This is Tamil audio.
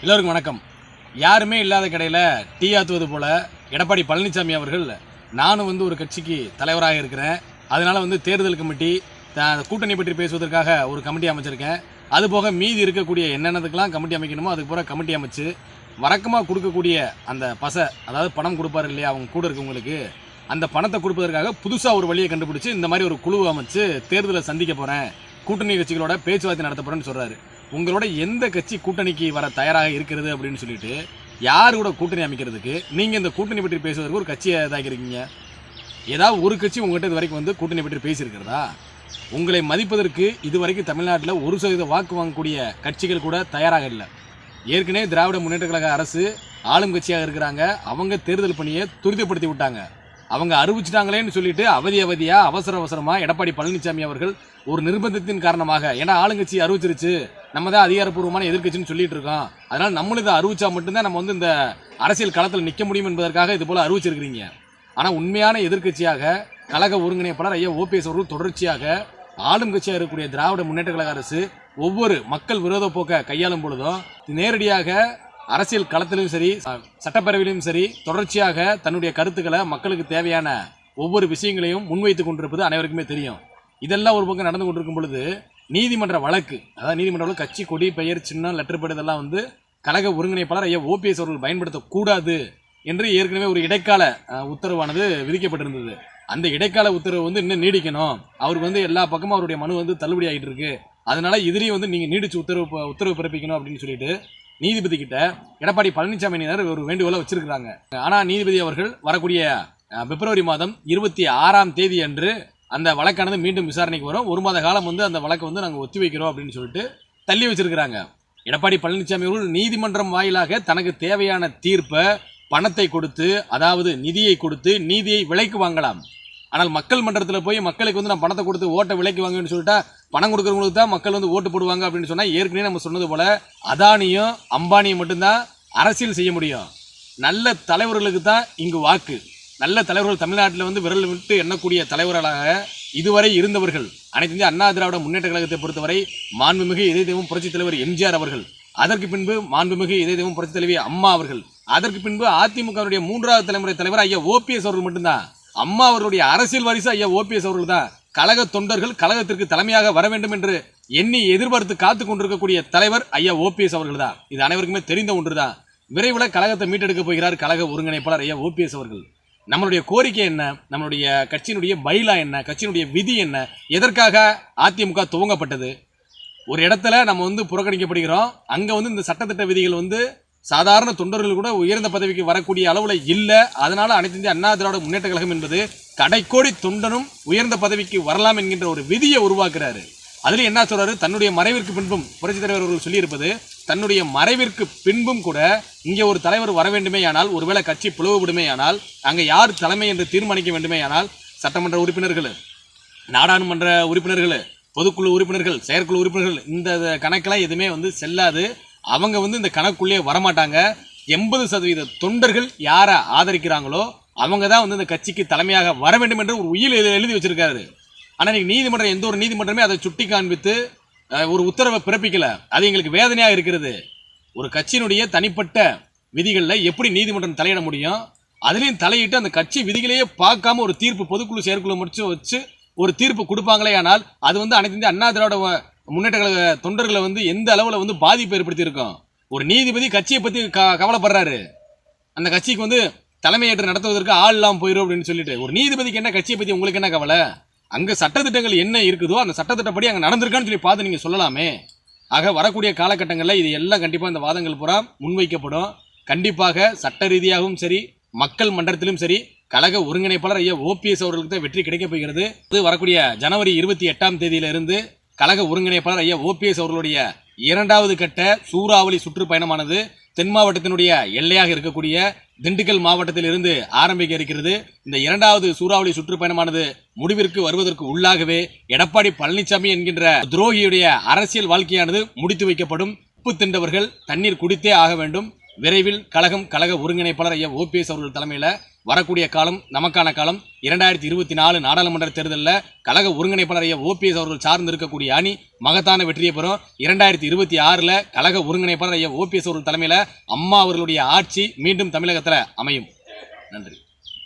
எல்லோருக்கும் வணக்கம். யாருமே இல்லாத கடையில் டீ ஆத்துவது போல எடப்பாடி பழனிசாமி அவர்கள் நானும் வந்து ஒரு கட்சிக்கு தலைவராக இருக்கிறேன். அதனால் வந்து தேர்தல் கமிட்டி கூட்டணி பற்றி பேசுவதற்காக ஒரு கமிட்டி அமைச்சிருக்கேன். அது போக மீதி இருக்கக்கூடிய என்னென்னதுக்கெல்லாம் கமிட்டி அமைக்கணுமோ அதுக்கு பூரா கமிட்டி அமைச்சு வழக்கமாக கொடுக்கக்கூடிய அந்த பசை அதாவது பணம் கொடுப்பாரு இல்லையா அவங்க கூட இருக்கவங்களுக்கு அந்த பணத்தை கொடுப்பதற்காக புதுசாக ஒரு வழியை கண்டுபிடிச்சி இந்த மாதிரி ஒரு குழு அமைச்சு தேர்தலை சந்திக்க போகிறேன் கூட்டணி கட்சிகளோட பேச்சுவார்த்தை நடத்த போகிறேன்னு சொல்கிறாரு உங்களோட எந்த கட்சி கூட்டணிக்கு வர தயாராக இருக்கிறது அப்படின்னு சொல்லிட்டு யார் கூட கூட்டணி அமைக்கிறதுக்கு நீங்கள் இந்த கூட்டணி பற்றி பேசுவதற்கு ஒரு கட்சியை இருக்கீங்க ஏதாவது ஒரு கட்சி உங்கள்கிட்ட இது வரைக்கும் வந்து கூட்டணி பற்றி பேசியிருக்கிறதா? உங்களை மதிப்பதற்கு இதுவரைக்கும் தமிழ்நாட்டில் ஒரு சதவீத வாக்கு வாங்கக்கூடிய கட்சிகள் கூட தயாராக இல்லை. ஏற்கனவே திராவிட முன்னேற்ற கழக அரசு ஆளும் கட்சியாக இருக்கிறாங்க. அவங்க தேர்தல் பணியை துரிதப்படுத்தி விட்டாங்க. அவங்க அறிவிச்சிட்டாங்களேன்னு சொல்லிட்டு அவதி அவதியாக அவசர அவசரமாக எடப்பாடி பழனிசாமி அவர்கள் ஒரு நிர்பந்தத்தின் காரணமாக ஏன்னா ஆளுங்கட்சி அறிவிச்சிருச்சு. நம்ம தான் அதிகாரப்பூர்வமான எதிர்கட்சின்னு சொல்லிட்டு இருக்கோம். அதனால நம்மளும் இதை அறிவிச்சா மட்டும்தான் நம்ம வந்து இந்த அரசியல் களத்தில் நிற்க முடியும் என்பதற்காக இது போல அறிவிச்சிருக்கிறீங்க. ஆனால் உண்மையான எதிர்க்கட்சியாக கழக ஒருங்கிணைப்பாளர் ஐயா ஓபிஎஸ் அவர்கள் தொடர்ச்சியாக ஆளும் கட்சியாக இருக்கக்கூடிய திராவிட முன்னேற்ற கழக அரசு ஒவ்வொரு மக்கள் விரோத போக்கை கையாளும் பொழுதும் நேரடியாக அரசியல் களத்திலும் சரி ச- சட்டப்பேரவையிலும் சரி தொடர்ச்சியாக தன்னுடைய கருத்துக்களை மக்களுக்கு தேவையான ஒவ்வொரு விஷயங்களையும் முன்வைத்து கொண்டிருப்பது அனைவருக்குமே தெரியும். இதெல்லாம் ஒரு பக்கம் நடந்து கொண்டிருக்கும் பொழுது நீதிமன்ற வழக்கு. அதாவது நீதிமன்ற வழக்கு கட்சி கொடி பெயர் சின்னம் லெட்டர் படுதெல்லாம் இதெல்லாம் வந்து கழக ஒருங்கிணைப்பாளர் ஐயா ஓபிஎஸ் அவர்கள் பயன்படுத்தக்கூடாது என்று ஏற்கனவே ஒரு இடைக்கால உத்தரவானது விதிக்கப்பட்டிருந்தது. அந்த இடைக்கால உத்தரவு வந்து இன்னும் நீடிக்கணும். அவருக்கு வந்து எல்லா பக்கமும் அவருடைய மனு வந்து தள்ளுபடி ஆகிட்டு இருக்கு அதனால இதுலேயும் வந்து நீங்கள் நீடிச்சு உத்தரவு உத்தரவு பிறப்பிக்கணும் அப்படின்னு சொல்லிட்டு நீதிபதி கிட்ட எடப்பாடி பழனிசாமியினர் ஒரு வேண்டுகோளை வச்சிருக்கிறாங்க. ஆனால் நீதிபதி அவர்கள் வரக்கூடிய பிப்ரவரி மாதம் இருபத்தி ஆறாம் தேதி அன்று அந்த வழக்கானது மீண்டும் விசாரணைக்கு வரும். ஒரு மாத காலம் வந்து அந்த வழக்கை வந்து நாங்கள் ஒத்தி வைக்கிறோம் அப்படின்னு சொல்லிட்டு தள்ளி வச்சிருக்கிறாங்க. எடப்பாடி பழனிசாமி அவர்கள் நீதிமன்றம் வாயிலாக தனக்கு தேவையான தீர்ப்பை பணத்தை கொடுத்து அதாவது நிதியை கொடுத்து நீதியை விலைக்கு வாங்கலாம். ஆனால் மக்கள் மன்றத்தில் போய் மக்களுக்கு வந்து நான் பணத்தை கொடுத்து ஓட்டை விலைக்கு வாங்கன்னு சொல்லிட்டா பணம் கொடுக்குறவங்களுக்கு தான் மக்கள் வந்து ஓட்டு போடுவாங்க அப்படின்னு சொன்னால் ஏற்கனவே நம்ம சொன்னது போல் அதானியும் அம்பானியும் மட்டும்தான் அரசியல் செய்ய முடியும். நல்ல தலைவர்களுக்கு தான் இங்கு வாக்கு. நல்ல தலைவர்கள் தமிழ்நாட்டில் வந்து விரல் விட்டு எண்ணக்கூடிய தலைவர்களாக இதுவரை இருந்தவர்கள். அனைத்து இந்திய அண்ணா திராவிட முன்னேற்ற கழகத்தை பொறுத்தவரை மாண்புமிகு இதய தெய்வம் புரட்சித் தலைவர் எம்ஜிஆர் அவர்கள் அதற்கு பின்பு மாண்புமிகு இதய தெய்வம் புரட்சித் தலைவி அம்மா அவர்கள் அதற்கு பின்பு அதிமுகவுடைய மூன்றாவது தலைமுறை தலைவர் ஐயா ஓபிஎஸ் அவர்கள் மட்டும்தான். அம்மா அவர்களுடைய அரசியல் வாரிசு ஐயா ஓபிஎஸ் அவர்கள் தான். கழக தொண்டர்கள் கழகத்திற்கு தலைமையாக வர வேண்டும் என்று எண்ணி எதிர்பார்த்து காத்து கொண்டிருக்கக்கூடிய தலைவர் ஐயா ஓபிஎஸ் அவர்கள் தான். இது அனைவருக்குமே தெரிந்த ஒன்று தான் விரைவில் கழகத்தை மீட்டெடுக்க போகிறார் கழக ஒருங்கிணைப்பாளர் ஐயா ஓபிஎஸ் அவர்கள். நம்மளுடைய கோரிக்கை என்ன? நம்மளுடைய கட்சியினுடைய பைலா என்ன? கட்சியினுடைய விதி என்ன? எதற்காக அதிமுக துவங்கப்பட்டது? ஒரு இடத்துல நம்ம வந்து புறக்கணிக்கப்படுகிறோம். அங்கே வந்து இந்த சட்டத்திட்ட விதிகள் வந்து சாதாரண தொண்டர்கள் கூட உயர்ந்த பதவிக்கு வரக்கூடிய அளவில் இல்லை. அதனால் அனைத்து இந்திய அண்ணா திராவிட முன்னேற்ற கழகம் என்பது கடைக்கோடி தொண்டனும் உயர்ந்த பதவிக்கு வரலாம் என்கின்ற ஒரு விதியை உருவாக்குறாரு. அதில் என்ன சொல்கிறாரு தன்னுடைய மறைவிற்கு பின்பும் புரட்சித் தலைவர் அவர்கள் சொல்லியிருப்பது தன்னுடைய மறைவிற்கு பின்பும் கூட இங்கே ஒரு தலைவர் வர வேண்டுமேயானால் ஒருவேளை கட்சி பிளவுபடுமேயானால் அங்கே யார் தலைமை என்று தீர்மானிக்க வேண்டுமேயானால் சட்டமன்ற உறுப்பினர்கள் நாடாளுமன்ற உறுப்பினர்கள் பொதுக்குழு உறுப்பினர்கள் செயற்குழு உறுப்பினர்கள் இந்த கணக்கெல்லாம் எதுவுமே வந்து செல்லாது. அவங்க வந்து இந்த கணக்குள்ளே வரமாட்டாங்க. எண்பது சதவீத தொண்டர்கள் யாரை ஆதரிக்கிறாங்களோ அவங்க தான் வந்து இந்த கட்சிக்கு தலைமையாக வர வேண்டும் என்று ஒரு உயில் எழுதி எழுதி வச்சிருக்காரு. ஆனால் நீங்கள் நீதிமன்றம் எந்த ஒரு நீதிமன்றமே அதை சுட்டி காண்பித்து ஒரு உத்தரவை பிறப்பிக்கல. அது எங்களுக்கு வேதனையாக இருக்கிறது. ஒரு கட்சியினுடைய தனிப்பட்ட விதிகளில் எப்படி நீதிமன்றம் தலையிட முடியும்? அதுலேயும் தலையிட்டு அந்த கட்சி விதிகளையே பார்க்காம ஒரு தீர்ப்பு பொதுக்குழு செயற்குழு முடிச்சு வச்சு ஒரு தீர்ப்பு கொடுப்பாங்களே ஆனால் அது வந்து அனைத்து இந்திய அண்ணா திராவிட முன்னேற்ற கழக தொண்டர்களை வந்து எந்த அளவில் வந்து பாதிப்பு ஏற்படுத்தியிருக்கோம்? ஒரு நீதிபதி கட்சியை பற்றி க கவலைப்படுறாரு. அந்த கட்சிக்கு வந்து தலைமையேற்று நடத்துவதற்கு ஆள் இல்லாமல் போயிடும் அப்படின்னு சொல்லிட்டு. ஒரு நீதிபதிக்கு என்ன கட்சியை பற்றி உங்களுக்கு என்ன கவலை? அங்கே சட்டத்திட்டங்கள் என்ன இருக்குதோ அந்த சட்டத்திட்டப்படி அங்கே நடந்திருக்கான்னு சொல்லி பார்த்து நீங்கள் சொல்லலாமே. ஆக வரக்கூடிய காலகட்டங்களில் இது எல்லாம் கண்டிப்பாக இந்த வாதங்கள் பூரா முன்வைக்கப்படும். கண்டிப்பாக சட்ட ரீதியாகவும் சரி மக்கள் மன்றத்திலும் சரி கழக ஒருங்கிணைப்பாளர் ஐயா ஓபிஎஸ் அவர்களுக்கு தான் வெற்றி கிடைக்கப் போகிறது. இது வரக்கூடிய ஜனவரி இருபத்தி எட்டாம் தேதியிலிருந்து கழக ஒருங்கிணைப்பாளர் ஐயா ஓபிஎஸ் அவர்களுடைய இரண்டாவது கட்ட சூறாவளி சுற்றுப்பயணமானது தென் மாவட்டத்தினுடைய எல்லையாக இருக்கக்கூடிய திண்டுக்கல் மாவட்டத்திலிருந்து ஆரம்பிக்க இருக்கிறது. இந்த இரண்டாவது சூறாவளி சுற்றுப்பயணமானது முடிவிற்கு வருவதற்கு உள்ளாகவே எடப்பாடி பழனிசாமி என்கின்ற துரோகியுடைய அரசியல் வாழ்க்கையானது முடித்து வைக்கப்படும். உப்பு தின்றவர்கள் தண்ணீர் குடித்தே ஆக வேண்டும். விரைவில் கழகம் கழக ஒருங்கிணைப்பாளர் ஐயா ஓபிஎஸ் அவர்கள் தலைமையில் வரக்கூடிய காலம் நமக்கான காலம் இரண்டாயிரத்தி இருபத்தி நாலு நாடாளுமன்ற தேர்தலில் கழக ஒருங்கிணைப்பாளர் ஐயா ஓபிஎஸ் அவர்கள் சார்ந்து இருக்கக்கூடிய அணி மகத்தான வெற்றியை பெறும். இரண்டாயிரத்தி இருபத்தி ஆறில் கழக ஒருங்கிணைப்பாளர் ஐயா ஓபிஎஸ் அவர்கள் தலைமையில் அம்மா அவர்களுடைய ஆட்சி மீண்டும் தமிழகத்தில் அமையும். நன்றி.